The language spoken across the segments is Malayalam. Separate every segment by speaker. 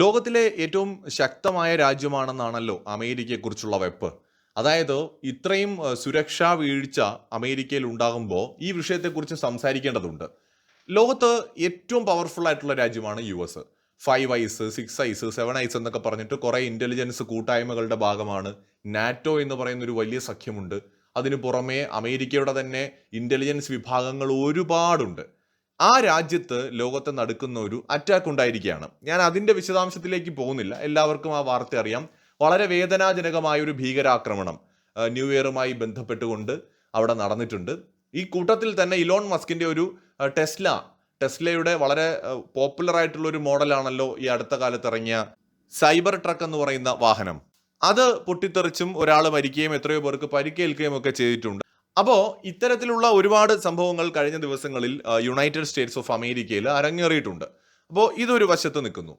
Speaker 1: ലോകത്തിലെ ഏറ്റവും ശക്തമായ രാജ്യമാണെന്നാണല്ലോ അമേരിക്കയെക്കുറിച്ചുള്ള വെപ്പ് അതായത് ഇത്രയും സുരക്ഷാ വീഴ്ച അമേരിക്കയിൽ ഉണ്ടാകുമ്പോൾ ഈ വിഷയത്തെക്കുറിച്ച് സംസാരിക്കേണ്ടതുണ്ട് ലോകത്ത് ഏറ്റവും പവർഫുൾ ആയിട്ടുള്ള രാജ്യമാണ് U S five eyes six eyes seven eyes എന്നൊക്കെ പറഞ്ഞിട്ട് കുറേ ഇൻ്റലിജൻസ് കൂട്ടായ്മകളുടെ ഭാഗമാണ് നാറ്റോ എന്ന് പറയുന്ന ഒരു വലിയ സഖ്യമുണ്ട് അതിനു പുറമേ അമേരിക്കയുടെ തന്നെ ഇൻ്റലിജൻസ് വിഭാഗങ്ങൾ ഒരുപാടുണ്ട് ആ രാജ്യത്ത് ലോകത്തെ നടക്കുന്ന ഒരു അറ്റാക്ക് ഉണ്ടായിരിക്കുകയാണ് ഞാൻ അതിന്റെ വിശദാംശത്തിലേക്ക് പോകുന്നില്ല എല്ലാവർക്കും ആ വാർത്ത അറിയാം വളരെ വേദനാജനകമായ ഒരു ഭീകരാക്രമണം ന്യൂ ഇയറുമായി ബന്ധപ്പെട്ടുകൊണ്ട് അവിടെ നടന്നിട്ടുണ്ട് ഈ കൂട്ടത്തിൽ തന്നെ ഇലോൺ മസ്കിന്റെ ഒരു ടെസ്ല ടെസ്ലയുടെ വളരെ പോപ്പുലർ ആയിട്ടുള്ള ഒരു മോഡലാണല്ലോ ഈ അടുത്ത കാലത്ത് ഇറങ്ങിയ സൈബർ ട്രക്ക് എന്ന് പറയുന്ന വാഹനം അത് പൊട്ടിത്തെറിച്ചും ഒരാൾ മരിക്കുകയും എത്രയോ പേർക്ക് പരിക്കേൽക്കുകയും ഒക്കെ ചെയ്തിട്ടുണ്ട് അപ്പോൾ ഇത്തരത്തിലുള്ള ഒരുപാട് സംഭവങ്ങൾ കഴിഞ്ഞ ദിവസങ്ങളിൽ യുണൈറ്റഡ് സ്റ്റേറ്റ്സ് ഓഫ് അമേരിക്കയിൽ അരങ്ങേറിയിട്ടുണ്ട് അപ്പോൾ ഇതൊരു വശത്ത് നിൽക്കുന്നു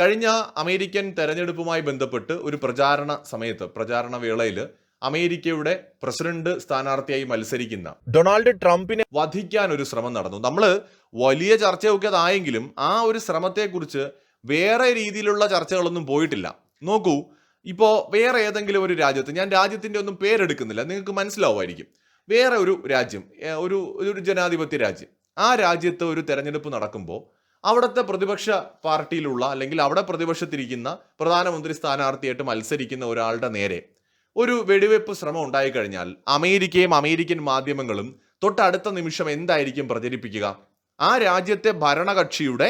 Speaker 1: കഴിഞ്ഞ അമേരിക്കൻ തെരഞ്ഞെടുപ്പുമായി ബന്ധപ്പെട്ട് ഒരു പ്രചാരണ സമയത്ത് പ്രചാരണ വേളയിൽ അമേരിക്കയുടെ പ്രസിഡന്റ് സ്ഥാനാർത്ഥിയായി മത്സരിക്കുന്ന ഡൊണാൾഡ് ട്രംപിനെ വധിക്കാൻ ഒരു ശ്രമം നടന്നു നമ്മൾ വലിയ ചർച്ചയൊക്കെ അതായെങ്കിലും ആ ഒരു ശ്രമത്തെക്കുറിച്ച് വേറെ രീതിയിലുള്ള ചർച്ചകളൊന്നും പോയിട്ടില്ല നോക്കൂ ഇപ്പോൾ വേറെ ഏതെങ്കിലും ഒരു രാജ്യത്ത് ഞാൻ രാജ്യത്തിൻ്റെ ഒന്നും പേരെടുക്കുന്നില്ല നിങ്ങൾക്ക് മനസ്സിലാവുമായിരിക്കും വേറെ ഒരു രാജ്യം ഒരു ഒരു ജനാധിപത്യ രാജ്യം ആ രാജ്യത്ത് ഒരു തെരഞ്ഞെടുപ്പ് നടക്കുമ്പോൾ അവിടുത്തെ പ്രതിപക്ഷ പാർട്ടിയിലുള്ള അല്ലെങ്കിൽ അവിടെ പ്രതിപക്ഷത്തിരിക്കുന്ന പ്രധാനമന്ത്രി സ്ഥാനാർത്ഥിയായിട്ട് മത്സരിക്കുന്ന ഒരാളുടെ നേരെ ഒരു വെടിവെപ്പ് ശ്രമം ഉണ്ടായിക്കഴിഞ്ഞാൽ അമേരിക്കയും അമേരിക്കൻ മാധ്യമങ്ങളും തൊട്ടടുത്ത നിമിഷം എന്തായിരിക്കും പ്രചരിപ്പിക്കുക ആ രാജ്യത്തെ ഭരണകക്ഷിയുടെ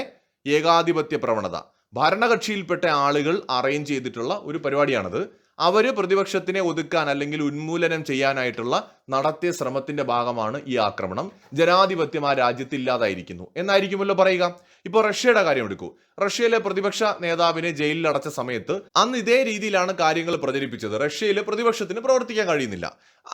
Speaker 1: ഏകാധിപത്യ പ്രവണത ഭരണകക്ഷിയിൽപ്പെട്ട ആളുകൾ അറേഞ്ച് ചെയ്തിട്ടുള്ള ഒരു പരിപാടിയാണത് അവർ പ്രതിപക്ഷത്തിനെ ഒതുക്കാൻ അല്ലെങ്കിൽ ഉന്മൂലനം ചെയ്യാനായിട്ടുള്ള നടത്തിയ ശ്രമത്തിന്റെ ഭാഗമാണ് ഈ ആക്രമണം ജനാധിപത്യം ആ രാജ്യത്ത് ഇല്ലാതായിരിക്കുന്നു എന്നായിരിക്കുമല്ലോ പറയുക ഇപ്പോൾ റഷ്യയുടെ കാര്യം എടുക്കൂ റഷ്യയിലെ പ്രതിപക്ഷ നേതാവിനെ ജയിലിൽ അടച്ച സമയത്ത് അന്ന് ഇതേ രീതിയിലാണ് കാര്യങ്ങൾ പ്രചരിപ്പിച്ചത് റഷ്യയിൽ പ്രതിപക്ഷത്തിന് പ്രവർത്തിക്കാൻ കഴിയുന്നില്ല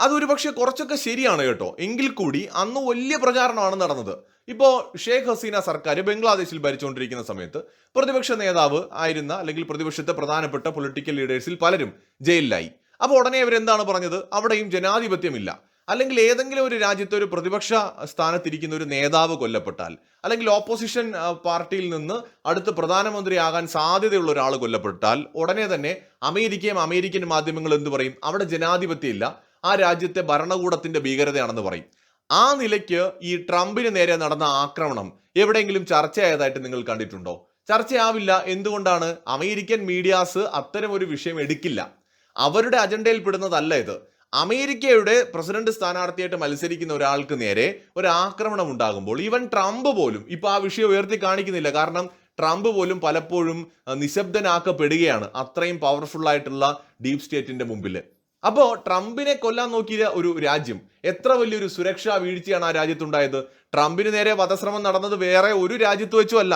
Speaker 1: അതൊരു പക്ഷേ കുറച്ചൊക്കെ ശരിയാണ് കേട്ടോ എങ്കിൽ കൂടി അന്ന് വലിയ പ്രചാരണമാണ് നടന്നത് ഇപ്പോൾ ഷെയ്ഖ് ഹസീന സർക്കാർ ബംഗ്ലാദേശിൽ ഭരിച്ചുകൊണ്ടിരിക്കുന്ന സമയത്ത് പ്രതിപക്ഷ നേതാവ് ആയിരുന്ന അല്ലെങ്കിൽ പ്രതിപക്ഷത്തെ പ്രധാനപ്പെട്ട പൊളിറ്റിക്കൽ ലീഡേഴ്സിൽ പലരും ജയിലിലായി അപ്പോൾ ഉടനെ ഇവരെന്താണ് പറഞ്ഞത് അവിടെയും ജനാധിപത്യമില്ല അല്ലെങ്കിൽ ഏതെങ്കിലും ഒരു രാജ്യത്തെ ഒരു പ്രതിപക്ഷ സ്ഥാനത്തിരിക്കുന്ന ഒരു നേതാവ് കൊല്ലപ്പെട്ടാൽ അല്ലെങ്കിൽ ഓപ്പോസിഷൻ പാർട്ടിയിൽ നിന്ന് അടുത്ത പ്രധാനമന്ത്രിയാകാൻ സാധ്യതയുള്ള ഒരാൾ കൊല്ലപ്പെട്ടാൽ ഉടനെ തന്നെ അമേരിക്കയും അമേരിക്കൻ മാധ്യമങ്ങളും എന്ത് പറയും അവിടെ ജനാധിപത്യമില്ല ആ രാജ്യത്തെ ഭരണകൂടത്തിന്റെ ഭീകരതയാണെന്ന് പറയും ആ നിലയ്ക്ക് ഈ ട്രംപിന് നേരെ നടന്ന ആക്രമണം എവിടെയെങ്കിലും ചർച്ചയായതായിട്ട് നിങ്ങൾ കണ്ടിട്ടുണ്ടോ ചർച്ചയാവില്ല എന്തുകൊണ്ടാണ് അമേരിക്കൻ മീഡിയാസ് അത്തരം ഒരു വിഷയം എടുക്കില്ല അവരുടെ അജണ്ടയിൽ പെടുന്നതല്ല ഇത് അമേരിക്കയുടെ പ്രസിഡന്റ് സ്ഥാനാർത്ഥിയായിട്ട് മത്സരിക്കുന്ന ഒരാൾക്ക് നേരെ ഒരു ആക്രമണം ഉണ്ടാകുമ്പോൾ ഈവൻ ട്രംപ് പോലും ഇപ്പൊ ആ വിഷയം ഉയർത്തി കാണിക്കുന്നില്ല കാരണം ട്രംപ് പോലും പലപ്പോഴും നിശബ്ദനാക്കപ്പെടുകയാണ് അത്രയും പവർഫുൾ ആയിട്ടുള്ള ഡീപ് സ്റ്റേറ്റിന്റെ മുമ്പിൽ അപ്പോൾ ട്രംപിനെ കൊല്ലാൻ നോക്കിയ ഒരു രാജ്യം എത്ര വലിയൊരു സുരക്ഷാ വീഴ്ചയാണ് ആ രാജ്യത്തുണ്ടായത് ട്രംപിന് നേരെ വധശ്രമം നടന്നത് വേറെ ഒരു രാജ്യത്ത് വെച്ചും അല്ല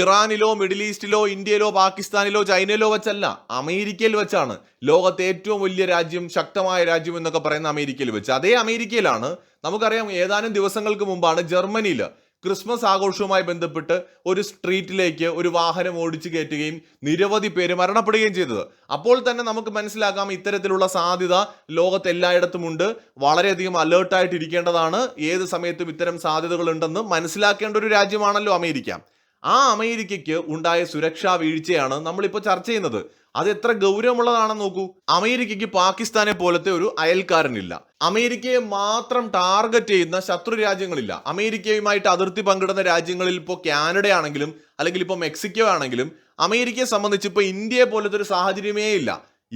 Speaker 1: ഇറാനിലോ മിഡിൽ ഈസ്റ്റിലോ ഇന്ത്യയിലോ പാകിസ്ഥാനിലോ ചൈനയിലോ വെച്ചല്ല അമേരിക്കയിൽ വെച്ചാണ് ലോകത്തെ ഏറ്റവും വലിയ രാജ്യം ശക്തമായ രാജ്യം എന്നൊക്കെ പറയുന്ന അമേരിക്കയിൽ വെച്ച് അതേ അമേരിക്കയിലാണ് നമുക്കറിയാം ഏതാനും ദിവസങ്ങൾക്ക് മുമ്പാണ് ജർമ്മനിയിൽ ക്രിസ്മസ് ആഘോഷവുമായി ബന്ധപ്പെട്ട് ഒരു സ്ട്രീറ്റിലേക്ക് ഒരു വാഹനം ഓടിച്ചു കയറ്റുകയും നിരവധി പേര് മരണപ്പെടുകയും ചെയ്തത് അപ്പോൾ തന്നെ നമുക്ക് മനസ്സിലാക്കാം ഇത്തരത്തിലുള്ള സാധ്യത ലോകത്ത് എല്ലായിടത്തും ഉണ്ട് വളരെയധികം അലേർട്ടായിട്ടിരിക്കേണ്ടതാണ് ഇരിക്കേണ്ടതാണ് ഏത് സമയത്തും ഇത്തരം സാധ്യതകളുണ്ടെന്ന് മനസ്സിലാക്കേണ്ട ഒരു രാജ്യമാണല്ലോ അമേരിക്ക ആ അമേരിക്കയ്ക്ക് ഉണ്ടായ സുരക്ഷാ വീഴ്ചയാണ് നമ്മളിപ്പോൾ ചർച്ച ചെയ്യുന്നത് അത് എത്ര ഗൗരവമുള്ളതാണെന്ന് നോക്കൂ അമേരിക്കയ്ക്ക് പാകിസ്ഥാനെ പോലത്തെ ഒരു അയൽക്കാരനില്ല അമേരിക്കയെ മാത്രം ടാർഗറ്റ് ചെയ്യുന്ന ശത്രു രാജ്യങ്ങളില്ല അമേരിക്കയുമായിട്ട് അതിർത്തി പങ്കിടുന്ന രാജ്യങ്ങളിൽ ഇപ്പോൾ കാനഡ ആണെങ്കിലും അല്ലെങ്കിൽ ഇപ്പോൾ മെക്സിക്കോ ആണെങ്കിലും അമേരിക്കയെ സംബന്ധിച്ച് ഇപ്പോൾ ഇന്ത്യയെ പോലത്തെ ഒരു സാഹചര്യമേ ഇല്ല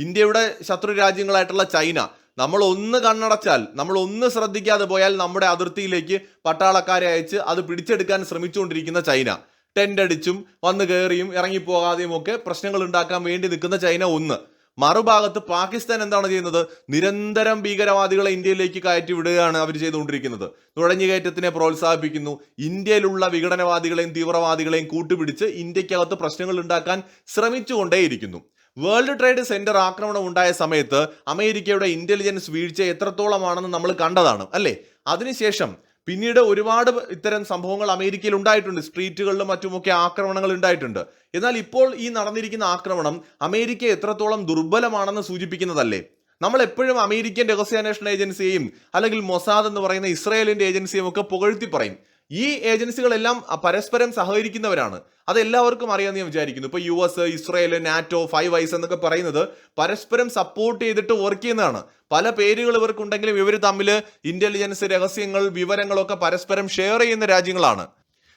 Speaker 1: ഇന്ത്യയുടെ ശത്രു രാജ്യങ്ങളായിട്ടുള്ള ചൈന നമ്മൾ ഒന്ന് കണ്ണടച്ചാൽ നമ്മൾ ഒന്ന് ശ്രദ്ധിക്കാതെ പോയാൽ നമ്മുടെ അതിർത്തിയിലേക്ക് പട്ടാളക്കാരെ അയച്ച് അത് പിടിച്ചെടുക്കാൻ ശ്രമിച്ചുകൊണ്ടിരിക്കുന്ന ചൈന ടെൻ്റ് അടിച്ചും വന്ന് കയറിയും ഇറങ്ങിപ്പോകാതെയും ഒക്കെ പ്രശ്നങ്ങൾ ഉണ്ടാക്കാൻ വേണ്ടി നിൽക്കുന്ന ചൈന ഒന്ന് മറുഭാഗത്ത് പാകിസ്ഥാൻ എന്താണ് ചെയ്യുന്നത് നിരന്തരം ഭീകരവാദികളെ ഇന്ത്യയിലേക്ക് കയറ്റി വിടുകയാണ് അവർ ചെയ്തുകൊണ്ടിരിക്കുന്നത് നുഴഞ്ഞുകയറ്റത്തിനെ പ്രോത്സാഹിപ്പിക്കുന്നു ഇന്ത്യയിലുള്ള വിഘടനവാദികളെയും തീവ്രവാദികളെയും കൂട്ടുപിടിച്ച് ഇന്ത്യക്കകത്ത് പ്രശ്നങ്ങൾ ഉണ്ടാക്കാൻ ശ്രമിച്ചുകൊണ്ടേയിരിക്കുന്നു വേൾഡ് ട്രേഡ് സെന്റർ ആക്രമണം ഉണ്ടായ സമയത്ത് അമേരിക്കയുടെ ഇന്റലിജൻസ് വീഴ്ച എത്രത്തോളമാണെന്ന് നമ്മൾ കണ്ടതാണ് അല്ലേ അതിനുശേഷം പിന്നീട് ഒരുപാട് ഇത്തരം സംഭവങ്ങൾ അമേരിക്കയിൽ ഉണ്ടായിട്ടുണ്ട് സ്ട്രീറ്റുകളിലും മറ്റുമൊക്കെ ആക്രമണങ്ങൾ ഉണ്ടായിട്ടുണ്ട് എന്നാൽ ഇപ്പോൾ ഈ നടന്നിരിക്കുന്ന ആക്രമണം അമേരിക്ക എത്രത്തോളം ദുർബലമാണെന്ന് സൂചിപ്പിക്കുന്നതല്ലേ നമ്മൾ എപ്പോഴും അമേരിക്കൻ രഹസ്യാന്വേഷണ ഏജൻസിയെയും അല്ലെങ്കിൽ മൊസാദ് എന്ന് പറയുന്ന ഇസ്രയേലിന്റെ ഏജൻസിയും ഒക്കെ പുകഴ്ത്തി പറയും ഈ ഏജൻസികളെല്ലാം പരസ്പരം സഹകരിക്കുന്നവരാണ് അത് എല്ലാവർക്കും അറിയാമെന്ന് ഞാൻ വിചാരിക്കുന്നു ഇപ്പൊ U S Israel NATO five eyes എന്നൊക്കെ പറയുന്നത് പരസ്പരം സപ്പോർട്ട് ചെയ്തിട്ട് വർക്ക് ചെയ്യുന്നതാണ് പല പേരുകൾ ഇവർക്കുണ്ടെങ്കിലും ഇവർ തമ്മിൽ ഇന്റലിജൻസ് രഹസ്യങ്ങൾ വിവരങ്ങളൊക്കെ പരസ്പരം ഷെയർ ചെയ്യുന്ന രാജ്യങ്ങളാണ്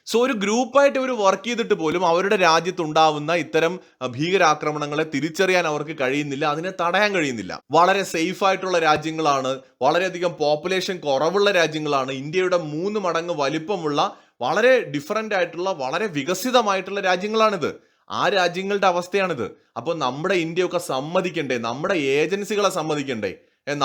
Speaker 1: സോ ഒരു ഗ്രൂപ്പായിട്ട് ഇവർ വർക്ക് ചെയ്തിട്ട് പോലും അവരുടെ രാജ്യത്തുണ്ടാവുന്ന ഇത്തരം ഭീകരാക്രമണങ്ങളെ തിരിച്ചറിയാൻ അവർക്ക് കഴിയുന്നില്ല അതിനെ തടയാൻ കഴിയുന്നില്ല വളരെ സേഫ് ആയിട്ടുള്ള രാജ്യങ്ങളാണ് വളരെയധികം പോപ്പുലേഷൻ കുറവുള്ള രാജ്യങ്ങളാണ് ഇന്ത്യയുടെ മൂന്ന് മടങ്ങ് വലിപ്പമുള്ള വളരെ ഡിഫറൻ്റ് ആയിട്ടുള്ള വളരെ വികസിതമായിട്ടുള്ള രാജ്യങ്ങളാണിത് ആ രാജ്യങ്ങളുടെ അവസ്ഥയാണിത് അപ്പോൾ നമ്മുടെ ഇന്ത്യയൊക്കെ സമ്മതിക്കണ്ടേ നമ്മുടെ ഏജൻസികളെ സമ്മതിക്കണ്ടേ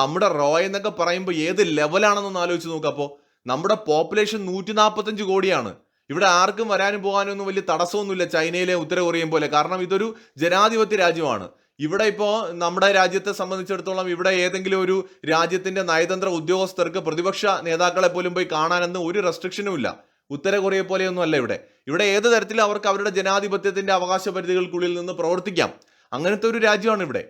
Speaker 1: നമ്മുടെ റോയ് എന്നൊക്കെ പറയുമ്പോൾ ഏത് ലെവലാണെന്നൊന്ന് ആലോചിച്ച് നോക്കാം അപ്പോൾ നമ്മുടെ പോപ്പുലേഷൻ നൂറ്റി നാൽപ്പത്തഞ്ച് കോടിയാണ് ഇവിടെ ആർക്കും വരാനും പോകാനും ഒന്നും വലിയ തടസ്സമൊന്നുമില്ല ചൈനയിലെ ഉത്തര കൊറിയൻ പോലെ കാരണം ഇതൊരു ജനാധിപത്യ രാജ്യമാണ് ഇവിടെ ഇപ്പോൾ നമ്മുടെ രാജ്യത്തെ സംബന്ധിച്ചിടത്തോളം ഇവിടെ ഏതെങ്കിലും ഒരു രാജ്യത്തിന്റെ നയതന്ത്ര ഉദ്യോഗസ്ഥർക്ക് പ്രതിപക്ഷ നേതാക്കളെ പോലും പോയി കാണാനെന്ന് ഒരു റെസ്ട്രിക്ഷനും ഇല്ല ഉത്തര കൊറിയ പോലെയൊന്നും അല്ല ഇവിടെ ഇവിടെ ഏത് തരത്തിൽ അവർക്ക് അവരുടെ ജനാധിപത്യത്തിന്റെ അവകാശ പരിധികൾക്കുള്ളിൽ നിന്ന് പ്രവർത്തിക്കാം അങ്ങനത്തെ ഒരു രാജ്യമാണ് ഇവിടെ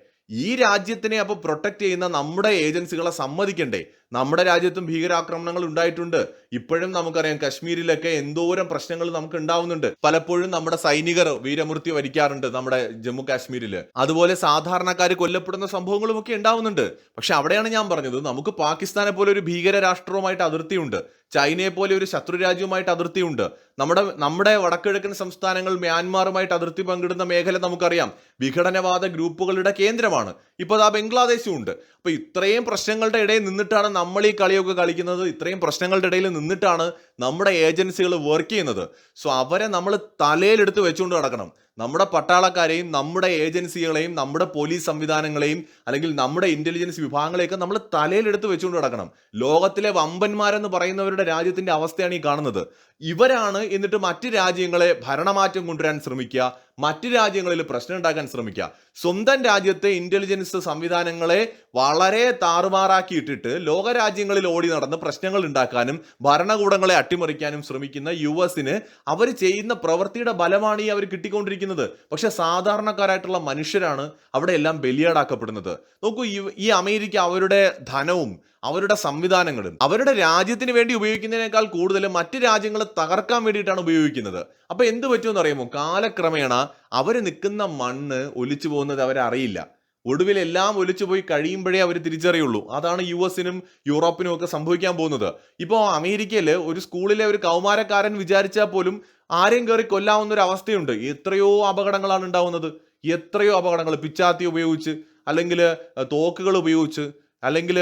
Speaker 1: ഈ രാജ്യത്തിനെ അപ്പോൾ പ്രൊട്ടക്ട് ചെയ്യുന്ന നമ്മുടെ ഏജൻസികളെ സമ്മതിക്കണ്ടേ നമ്മുടെ രാജ്യത്തും ഭീകരാക്രമണങ്ങൾ ഉണ്ടായിട്ടുണ്ട് ഇപ്പോഴും നമുക്കറിയാം കശ്മീരിലൊക്കെ എന്തോരം പ്രശ്നങ്ങൾ നമുക്ക് ഉണ്ടാവുന്നുണ്ട് പലപ്പോഴും നമ്മുടെ സൈനികർ വീരമൃത്യു വരിക്കാറുണ്ട് നമ്മുടെ ജമ്മു കാശ്മീരിൽ അതുപോലെ സാധാരണക്കാർ കൊല്ലപ്പെടുന്ന സംഭവങ്ങളും ഒക്കെ ഉണ്ടാവുന്നുണ്ട് പക്ഷെ അവിടെയാണ് ഞാൻ പറഞ്ഞത് നമുക്ക് പാകിസ്ഥാനെ പോലെ ഒരു ഭീകര രാഷ്ട്രവുമായിട്ട് അതിർത്തിയുണ്ട് ചൈനയെ പോലെ ഒരു ശത്രു രാജ്യവുമായിട്ട് അതിർത്തിയുണ്ട് നമ്മുടെ നമ്മുടെ വടക്കിഴക്കൻ സംസ്ഥാനങ്ങൾ മ്യാൻമാറുമായിട്ട് അതിർത്തി പങ്കിടുന്ന മേഖല നമുക്കറിയാം വിഘടനവാദ ഗ്രൂപ്പുകളുടെ കേന്ദ്രമാണ് ഇപ്പോൾ അതാ ബംഗ്ലാദേശും ഉണ്ട് അപ്പോൾ ഇത്രയും പ്രശ്നങ്ങളുടെ ഇടയിൽ നിന്നിട്ടാണ് നമ്മൾ ഈ കളിയൊക്കെ കളിക്കുന്നത് ഇത്രയും പ്രശ്നങ്ങളുടെ ഇടയിൽ നിന്നിട്ടാണ് നമ്മുടെ ഏജൻസികൾ വർക്ക് ചെയ്യുന്നത് സോ അവരെ നമ്മൾ തലയിലെടുത്ത് വെച്ചുകൊണ്ട് നടക്കണം നമ്മുടെ പട്ടാളക്കാരെയും നമ്മുടെ ഏജൻസികളെയും നമ്മുടെ പോലീസ് സംവിധാനങ്ങളെയും അല്ലെങ്കിൽ നമ്മുടെ ഇന്റലിജൻസ് വിഭാഗങ്ങളെയൊക്കെ നമ്മൾ തലയിലെടുത്ത് വെച്ചുകൊണ്ട് നടക്കണം ലോകത്തിലെ വമ്പന്മാരെന്ന് പറയുന്നവരുടെ രാജ്യത്തിന്റെ അവസ്ഥയാണ് ഈ കാണുന്നത് ഇവരാണ് എന്നിട്ട് മറ്റ് രാജ്യങ്ങളെ ഭരണമാറ്റം കൊണ്ടുവരാൻ ശ്രമിക്കുക മറ്റ് രാജ്യങ്ങളിൽ പ്രശ്നം ഉണ്ടാക്കാൻ ശ്രമിക്കുക സ്വന്തം രാജ്യത്തെ ഇന്റലിജൻസ് സംവിധാനങ്ങളെ വളരെ താറുമാറാക്കിയിട്ടിട്ട് ലോകരാജ്യങ്ങളിൽ ഓടി നടന്ന് പ്രശ്നങ്ങൾ ഉണ്ടാക്കാനും ഭരണകൂടങ്ങളെ അട്ടിമറിക്കാനും ശ്രമിക്കുന്ന യു എസിന് അവർ ചെയ്യുന്ന പ്രവൃത്തിയുടെ ബലമാണ് ഈ അവർ കിട്ടിക്കൊണ്ടിരിക്കുന്നത് പക്ഷെ സാധാരണക്കാരായിട്ടുള്ള മനുഷ്യരാണ് അവിടെ എല്ലാം ബലിയാടാക്കപ്പെടുന്നത് നോക്കൂ ഈ അമേരിക്ക അവരുടെ ധനവും അവരുടെ സംവിധാനങ്ങളും അവരുടെ രാജ്യത്തിന് വേണ്ടി ഉപയോഗിക്കുന്നതിനേക്കാൾ കൂടുതൽ മറ്റ് രാജ്യങ്ങൾ തകർക്കാൻ വേണ്ടിയിട്ടാണ് ഉപയോഗിക്കുന്നത് അപ്പൊ എന്ത് പറ്റുമെന്ന് അറിയുമോ കാലക്രമേണ അവർ നിൽക്കുന്ന മണ്ണ് ഒലിച്ചു പോകുന്നത് അവരറിയില്ല ഒടുവിൽ എല്ലാം ഒലിച്ചു പോയി കഴിയുമ്പോഴേ അവർ തിരിച്ചറിയുള്ളൂ അതാണ് യു എസിനും യൂറോപ്പിനും ഒക്കെ സംഭവിക്കാൻ പോകുന്നത് ഇപ്പോൾ അമേരിക്കയിൽ ഒരു സ്കൂളിലെ ഒരു കൗമാരക്കാരൻ വിചാരിച്ചാൽ പോലും ആരെയും കയറി കൊല്ലാവുന്ന ഒരു അവസ്ഥയുണ്ട് എത്രയോ അപകടങ്ങളാണ് ഉണ്ടാവുന്നത് എത്രയോ അപകടങ്ങൾ പിച്ചാത്തി ഉപയോഗിച്ച് അല്ലെങ്കിൽ തോക്കുകൾ ഉപയോഗിച്ച് അല്ലെങ്കിൽ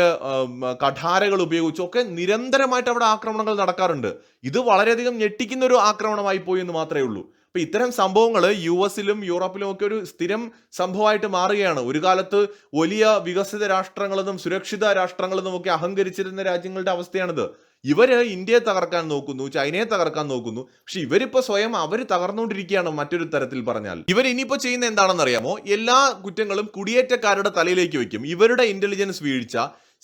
Speaker 1: കഠാരകൾ ഉപയോഗിച്ചൊക്കെ നിരന്തരമായിട്ട് അവിടെ ആക്രമണങ്ങൾ നടക്കാറുണ്ട് ഇത് വളരെയധികം ഞെട്ടിക്കുന്ന ഒരു ആക്രമണമായി പോയി എന്ന് മാത്രമേ ഉള്ളൂ അപ്പൊ ഇത്തരം സംഭവങ്ങൾ യു എസിലും യൂറോപ്പിലും ഒക്കെ ഒരു സ്ഥിരം സംഭവമായിട്ട് മാറുകയാണ് ഒരു കാലത്ത് വലിയ വികസിത രാഷ്ട്രങ്ങളെന്നും സുരക്ഷിത രാഷ്ട്രങ്ങളെന്നും ഒക്കെ അഹങ്കരിച്ചിരുന്ന രാജ്യങ്ങളുടെ അവസ്ഥയാണിത് ഇവർ ഇന്ത്യയെ തകർക്കാൻ നോക്കുന്നു ചൈനയെ തകർക്കാൻ നോക്കുന്നു പക്ഷെ ഇവരിപ്പോൾ സ്വയം അവർ തകർന്നുകൊണ്ടിരിക്കുകയാണ് മറ്റൊരു തരത്തിൽ പറഞ്ഞാൽ ഇവർ ഇനിയിപ്പോൾ ചെയ്യുന്ന എന്താണെന്ന് അറിയാമോ എല്ലാ കുറ്റങ്ങളും കുടിയേറ്റക്കാരുടെ തലയിലേക്ക് വെക്കും ഇവരുടെ ഇന്റലിജൻസ് വീഴ്ച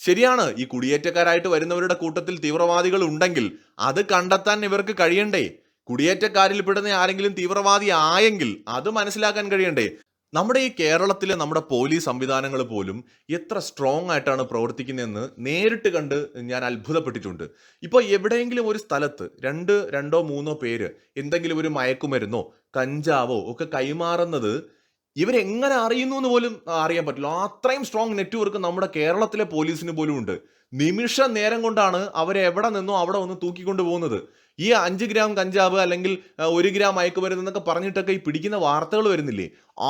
Speaker 1: ശരിയാണ് ഈ കുടിയേറ്റക്കാരായിട്ട് വരുന്നവരുടെ കൂട്ടത്തിൽ തീവ്രവാദികൾ ഉണ്ടെങ്കിൽ അത് കണ്ടെത്താൻ ഇവർക്ക് കഴിയണ്ടേ കുടിയേറ്റക്കാരിൽ പെടുന്ന ആരെങ്കിലും തീവ്രവാദി ആയെങ്കിൽ അത് മനസ്സിലാക്കാൻ കഴിയണ്ടേ നമ്മുടെ ഈ കേരളത്തിലെ നമ്മുടെ പോലീസ് സംവിധാനങ്ങൾ പോലും എത്ര സ്ട്രോങ് ആയിട്ടാണ് പ്രവർത്തിക്കുന്നതെന്ന് നേരിട്ട് കണ്ട് ഞാൻ അത്ഭുതപ്പെട്ടിട്ടുണ്ട് ഇപ്പോൾ എവിടെയെങ്കിലും ഒരു സ്ഥലത്ത് രണ്ട് രണ്ടോ മൂന്നോ പേര് എന്തെങ്കിലും ഒരു മയക്കുമരുന്നോ കഞ്ചാവോ ഒക്കെ കൈമാറുന്നത് ഇവരെങ്ങനെ അറിയുന്നു എന്ന് പോലും അറിയാൻ പറ്റില്ല അത്രയും സ്ട്രോങ് നെറ്റ്വർക്ക് നമ്മുടെ കേരളത്തിലെ പോലീസിന് പോലും ഉണ്ട് നിമിഷ നേരം കൊണ്ടാണ് അവരെവിടെ എവിടെ നിന്നോ അവിടെ ഒന്ന് തൂക്കിക്കൊണ്ടു പോകുന്നത് ഈ അഞ്ച് ഗ്രാം കഞ്ചാവ് അല്ലെങ്കിൽ ഒരു ഗ്രാം മയക്കുമരുന്ന് എന്നൊക്കെ പറഞ്ഞിട്ടൊക്കെ ഈ പിടിക്കുന്ന വാർത്തകൾ വരുന്നില്ലേ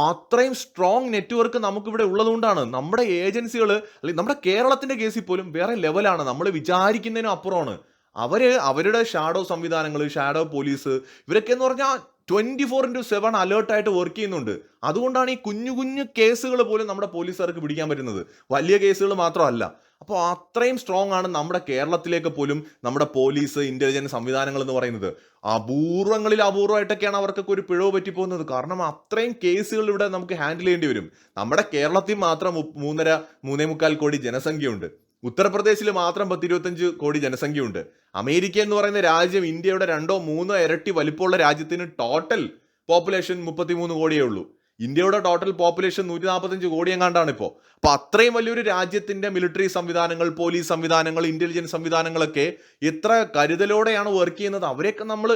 Speaker 1: അത്രയും സ്ട്രോങ് നെറ്റ്വർക്ക് നമുക്കിവിടെ ഉള്ളതുകൊണ്ടാണ് നമ്മുടെ ഏജൻസികൾ അല്ലെങ്കിൽ നമ്മുടെ കേരളത്തിന്റെ കേസിൽ പോലും വേറെ ലെവലാണ് നമ്മൾ വിചാരിക്കുന്നതിനും അപ്പുറമാണ് അവര് അവരുടെ ഷാഡോ സംവിധാനങ്ങൾ ഷാഡോ പോലീസ് ഇവരൊക്കെ എന്ന് പറഞ്ഞാൽ ട്വൻറ്റി ഫോർ ഇൻറ്റു സെവൻ അലേർട്ടായിട്ട് വർക്ക് ചെയ്യുന്നുണ്ട് അതുകൊണ്ടാണ് ഈ കുഞ്ഞു കുഞ്ഞു കേസുകൾ പോലും നമ്മുടെ പോലീസുകാർക്ക് പിടിക്കാൻ പറ്റുന്നത് വലിയ കേസുകൾ മാത്രമല്ല അപ്പോൾ അത്രയും സ്ട്രോങ് ആണ് നമ്മുടെ കേരളത്തിലേക്ക് പോലും നമ്മുടെ പോലീസ് ഇൻ്റലിജൻസ് സംവിധാനങ്ങൾ എന്ന് പറയുന്നത് അപൂർവങ്ങളിൽ അപൂർവമായിട്ടൊക്കെയാണ് അവർക്കൊക്കെ ഒരു പിഴവ് പറ്റിപ്പോകുന്നത് കാരണം അത്രയും കേസുകൾ ഇവിടെ നമുക്ക് ഹാൻഡിൽ ചെയ്യേണ്ടി വരും നമ്മുടെ കേരളത്തിൽ മാത്രം മൂന്നര മൂന്നേ മുക്കാൽ കോടി ജനസംഖ്യയുണ്ട് ഉത്തർപ്രദേശിൽ മാത്രം പത്തിരുപത്തഞ്ച് കോടി ജനസംഖ്യയുണ്ട് അമേരിക്ക എന്ന് പറയുന്ന രാജ്യം ഇന്ത്യയുടെ രണ്ടോ മൂന്നോ ഇരട്ടി വലിപ്പമുള്ള രാജ്യത്തിന് ടോട്ടൽ പോപ്പുലേഷൻ മുപ്പത്തിമൂന്ന് കോടിയേ ഉള്ളൂ ഇന്ത്യയുടെ ടോട്ടൽ പോപ്പുലേഷൻ നൂറ്റി നാൽപ്പത്തഞ്ച് കോടി എങ്ങാണ്ടാണ് ഇപ്പോൾ അപ്പോൾ അത്രയും വലിയൊരു രാജ്യത്തിന്റെ മിലിറ്ററി സംവിധാനങ്ങൾ പോലീസ് സംവിധാനങ്ങൾ ഇന്റലിജൻസ് സംവിധാനങ്ങളൊക്കെ എത്ര കരുതലോടെയാണ് വർക്ക് ചെയ്യുന്നത് അവരെയൊക്കെ നമ്മൾ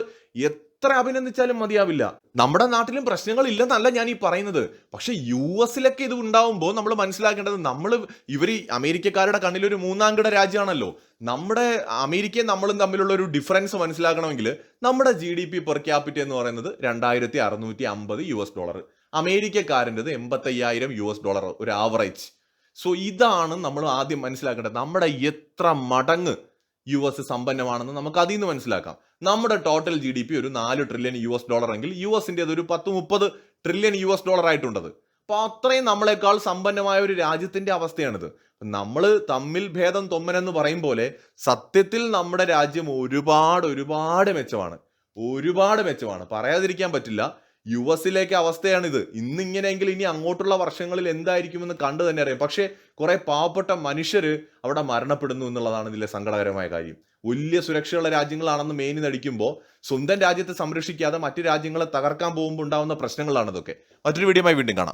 Speaker 1: എത്ര അഭിനന്ദിച്ചാലും മതിയാവില്ല നമ്മുടെ നാട്ടിലും പ്രശ്നങ്ങൾ ഇല്ലെന്നല്ല ഞാൻ ഈ പറയുന്നത് പക്ഷെ യു എസിലൊക്കെ ഇത് ഉണ്ടാവുമ്പോൾ നമ്മൾ മനസ്സിലാക്കേണ്ടത് നമ്മൾ ഇവർ അമേരിക്കക്കാരുടെ കണ്ണിൽ ഒരു മൂന്നാംകിട രാജ്യമാണല്ലോ നമ്മുടെ അമേരിക്കയും നമ്മളും തമ്മിലുള്ള ഒരു ഡിഫറൻസ് മനസ്സിലാക്കണമെങ്കിൽ നമ്മുടെ G D P per capita എന്ന് പറയുന്നത് രണ്ടായിരത്തി അറുന്നൂറ്റി അമ്പത് യു എസ് ഡോളർ അമേരിക്കക്കാരൻ്റെത് എൺപത്തയ്യായിരം യു എസ് ഡോളർ ഒരു ആവറേജ് സോ ഇതാണ് നമ്മൾ ആദ്യം മനസ്സിലാക്കേണ്ടത് നമ്മുടെ എത്ര മടങ്ങ് യു എസ് സമ്പന്നമാണെന്ന് നമുക്ക് അതിൽ നിന്ന് മനസ്സിലാക്കാം നമ്മുടെ ടോട്ടൽ ജി ഡി പി ഒരു നാല് ട്രില്യൺ യു എസ് ഡോളർ എങ്കിൽ യു എസിൻ്റെ അത് ഒരു പത്ത് മുപ്പത് ട്രില്യൺ യു എസ് ഡോളർ ആയിട്ടുണ്ടത് അപ്പോൾ അത്രയും നമ്മളെക്കാൾ സമ്പന്നമായ ഒരു രാജ്യത്തിൻ്റെ അവസ്ഥയാണിത് നമ്മൾ തമ്മിൽ ഭേദം തൊമ്മനെന്ന് പറയും പോലെ സത്യത്തിൽ നമ്മുടെ രാജ്യം ഒരുപാട് ഒരുപാട് മെച്ചമാണ് ഒരുപാട് മെച്ചമാണ് പറയാതിരിക്കാൻ പറ്റില്ല യു എസിലേക്ക് അവസ്ഥയാണിത് ഇന്നിങ്ങനെയെങ്കിൽ ഇനി അങ്ങോട്ടുള്ള വർഷങ്ങളിൽ എന്തായിരിക്കുമെന്ന് കണ്ടു തന്നെ അറിയാം പക്ഷേ കുറേ പാവപ്പെട്ട മനുഷ്യർ അവിടെ മരണപ്പെടുന്നു എന്നുള്ളതാണ് ഇതിലെ സങ്കടകരമായ കാര്യം വലിയ സുരക്ഷയുള്ള രാജ്യങ്ങളാണെന്ന് മെയിൻ നടിക്കുമ്പോൾ സ്വന്തം രാജ്യത്തെ സംരക്ഷിക്കാതെ മറ്റു രാജ്യങ്ങളെ തകർക്കാൻ പോകുമ്പോൾ ഉണ്ടാകുന്ന പ്രശ്നങ്ങളാണ് ഇതൊക്കെ മറ്റൊരു വീഡിയോമായി വീണ്ടും കാണാം